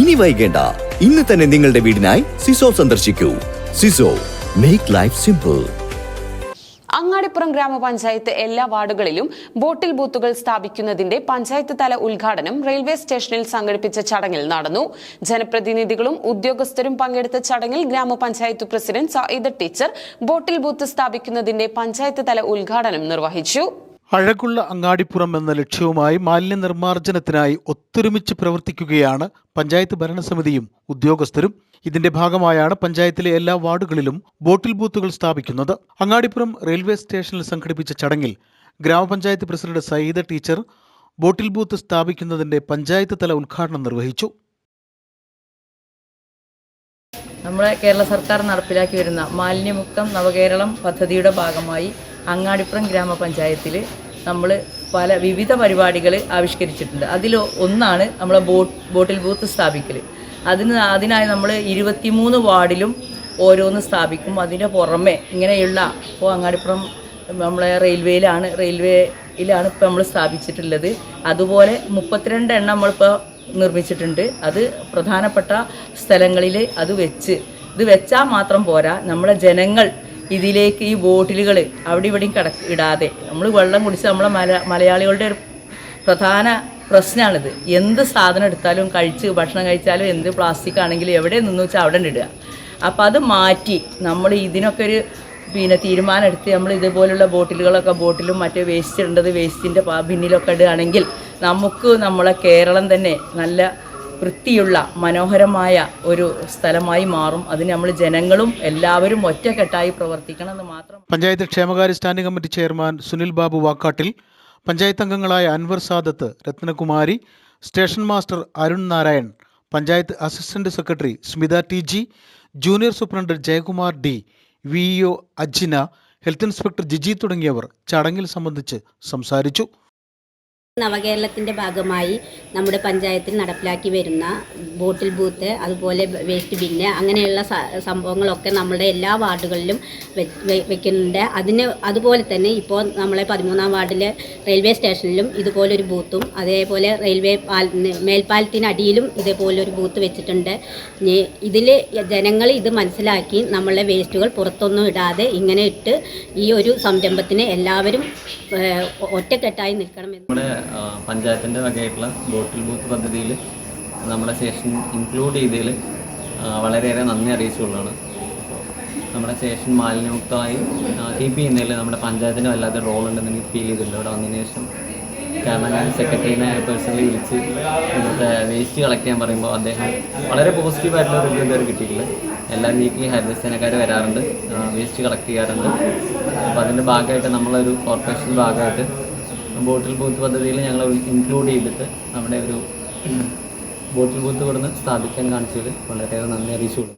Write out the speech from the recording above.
ഇനി വൈകേണ്ട. ഇന്ന് തന്നെ നിങ്ങളുടെ വീടിനായി സിസോ സന്ദർശിക്കൂ. Sizo make life simple Angadipuram grama panchayat എല്ലാ വാർഡുകളിലും ബോട്ടിൽ ബൂത്തുകൾ സ്ഥാപിക്കുന്നതിന്റെ പഞ്ചായത്ത് തല ഉദ്ഘാടനം റെയിൽവേ സ്റ്റേഷനിൽ സംഘടിപ്പിച്ച ചടങ്ങിൽ നടന്നു. ജനപ്രതിനിധികളും ഉദ്യോഗസ്ഥരും പങ്കെടുത്ത ചടങ്ങിൽ grama panchayat president Sayyid teacher bottle booth സ്ഥാപിക്കുന്നതിന്റെ panchayat തല ഉദ്ഘാടനം നിർവഹിച്ചു. അഴകുള്ള അങ്ങാടിപ്പുറം എന്ന ലക്ഷ്യവുമായി മാലിന്യ നിർമ്മാർജനത്തിനായി ഒത്തൊരുമിച്ച് പ്രവർത്തിക്കുകയാണ് പഞ്ചായത്ത് ഭരണസമിതിയും ഉദ്യോഗസ്ഥരും. ഇതിന്റെ ഭാഗമായാണ് പഞ്ചായത്തിലെ എല്ലാ വാർഡുകളിലും ബോട്ടിൽ ബൂത്തുകൾ സ്ഥാപിക്കുന്നത്. അങ്ങാടിപ്പുറം റെയിൽവേ സ്റ്റേഷനിൽ സംഘടിപ്പിച്ച ചടങ്ങിൽ grama panchayat president Sayyida teacher bottle booth സ്ഥാപിക്കുന്നതിന്റെ panchayat തല ഉദ്ഘാടനം നിർവഹിച്ചു. നമ്മുടെ കേരള സർക്കാർ നടപ്പിലാക്കി വരുന്ന മാലിന്യമുക്തം നവകേരളം പദ്ധതിയുടെ ഭാഗമായി അങ്ങാടിപ്പുറം ഗ്രാമപഞ്ചായത്തിൽ നമ്മൾ പല വിവിധ പരിപാടികൾ ആവിഷ്കരിച്ചിട്ടുണ്ട്. അതിൽ ഒന്നാണ് നമ്മളെ ബോട്ട് ബോട്ടിൽ ബൂത്ത് സ്ഥാപിക്കൽ അതിന് അതിനായി നമ്മൾ ഇരുപത്തിമൂന്ന് വാർഡിലും ഓരോന്ന് സ്ഥാപിക്കും. അതിന്റെ പുറമെ ഇങ്ങനെയുള്ള ഇപ്പോൾ അങ്ങാടിപ്പുറം നമ്മളെ റെയിൽവേയിലാണ് റെയിൽവേയിലാണ് ഇപ്പോൾ നമ്മൾ സ്ഥാപിച്ചിട്ടുള്ളത്. അതുപോലെ മുപ്പത്തിരണ്ട് എണ്ണം നമ്മളിപ്പോൾ നിർമ്മിച്ചിട്ടുണ്ട്. അത് പ്രധാനപ്പെട്ട സ്ഥലങ്ങളിൽ അത് വെച്ച് ഇത് വെച്ചാൽ മാത്രം പോരാ. നമ്മളെ ജനങ്ങൾ ഇതിലേക്ക് ഈ ബോട്ടിലുകൾ അവിടെ ഇവിടെയും കിട ഇടാതെ. നമ്മൾ വെള്ളം കുടിച്ച് നമ്മളെ മല മലയാളികളുടെ ഒരു പ്രധാന പ്രശ്നമാണിത് എന്ത് സാധനം എടുത്താലും കഴിച്ച് ഭക്ഷണം കഴിച്ചാലും എന്ത് പ്ലാസ്റ്റിക് ആണെങ്കിലും എവിടെ നിന്ന് വെച്ചാൽ അവിടെ ഇടുക. അപ്പോൾ അത് മാറ്റി നമ്മൾ ഇതിനൊക്കെ ഒരു പിന്നെ തീരുമാനം എടുത്ത് നമ്മൾ ഇതുപോലുള്ള ബോട്ടിലുകളൊക്കെ ബോട്ടിലും മറ്റേ വേസ്റ്റ് ഇടേണ്ടത് വേസ്റ്റിന്റെ ബിന്നിലൊക്കെ ഇടുകയാണെങ്കിൽ നമുക്ക് നമ്മളെ കേരളം തന്നെ നല്ല വൃത്തിയുള്ള മനോഹരമായ ഒരു സ്ഥലമായി മാറും. അതിന് നമ്മൾ ജനങ്ങളും എല്ലാവരും ഒറ്റക്കെട്ടായി പ്രവർത്തിക്കണം എന്ന് മാത്രം പഞ്ചായത്ത് ക്ഷേമകാര്യ standing committee chairman Sunil Babu Vakkattil panchayat അംഗങ്ങളായ Anwar Sadath Rathnakumari station master Arun Narayan panchayat assistant secretary Smitha T G junior superintendent Jayakumar D V O Ajna health inspector Jiji തുടങ്ങിയവർ ചടങ്ങിൽ സംബന്ധിച്ച് സംസാരിച്ചു. നവകേരളത്തിന്റെ ഭാഗമായി നമ്മുടെ പഞ്ചായത്തിൽ നടപ്പിലാക്കി വരുന്ന ബോട്ടിൽ ബൂത്ത് അതുപോലെ വേസ്റ്റ് ബിന്ന് അങ്ങനെയുള്ള സംഭവങ്ങളൊക്കെ നമ്മുടെ എല്ലാ വാർഡുകളിലും വെക്കുന്നുണ്ട്. അതിന് അതുപോലെ തന്നെ ഇപ്പോൾ നമ്മളെ പതിമൂന്നാം വാർഡിലെ റെയിൽവേ സ്റ്റേഷനിലും ഇതുപോലൊരു ബൂത്തും അതേപോലെ റെയിൽവേ മേൽപ്പാലത്തിനടിയിലും ഇതേപോലൊരു ബൂത്ത് വെച്ചിട്ടുണ്ട്. ഇതിൽ ജനങ്ങൾ ഇത് മനസ്സിലാക്കി നമ്മളെ വേസ്റ്റുകൾ പുറത്തൊന്നും ഇടാതെ ഇങ്ങനെ ഇട്ട് ഈ ഒരു സംരംഭത്തിന് എല്ലാവരും ഒറ്റക്കെട്ടായി നിൽക്കണമെന്ന് പഞ്ചായത്തിന്റെ വകയായിട്ടുള്ള ബോട്ടിൽ ബൂത്ത് പദ്ധതിയിൽ നമ്മുടെ സ്റ്റേഷൻ ഇൻക്ലൂഡ് ചെയ്തതിൽ വളരെയേറെ നന്ദി അറിയിച്ചുകൊള്ളാണ് അപ്പോൾ നമ്മുടെ സ്റ്റേഷൻ മാലിന്യമുക്തമായി കീപ്പ് ചെയ്യുന്നതിൽ നമ്മുടെ പഞ്ചായത്തിന് വല്ലാത്ത റോൾ ഉണ്ടെന്ന് എനിക്ക് ഫീൽ ചെയ്തിട്ടുണ്ട്. ഇവിടെ വന്നതിന് ശേഷം കാരണം ഞാൻ സെക്രട്ടറിനെ പേഴ്സണലി വിളിച്ച് ഇവിടുത്തെ വേസ്റ്റ് കളക്ട് ചെയ്യാൻ പറയുമ്പോൾ അദ്ദേഹം വളരെ പോസിറ്റീവായിട്ടുള്ള റിവ്യൂ ഇതുവരെ കിട്ടിയിട്ടില്ല. എല്ലാ വീക്കിലി ഹരിതസേനക്കാർ വരാറുണ്ട് വേസ്റ്റ് കളക്ട് ചെയ്യാറുണ്ട്. അപ്പോൾ അതിന്റെ ഭാഗമായിട്ട് നമ്മളൊരു കോർപ്പറേഷൻ ഭാഗമായിട്ട് ബോട്ടിൽ ബൂത്ത് പദ്ധതിയിൽ ഞങ്ങൾ ഇൻക്ലൂഡ് ചെയ്തിട്ട് നമ്മുടെ ഒരു ബോട്ടിൽ ബൂത്ത് ഇവിടുന്ന് സ്ഥാപിക്കാൻ കാണിച്ചതിൽ വളരെയേറെ നന്ദി അറിയിച്ചുകൊള്ളു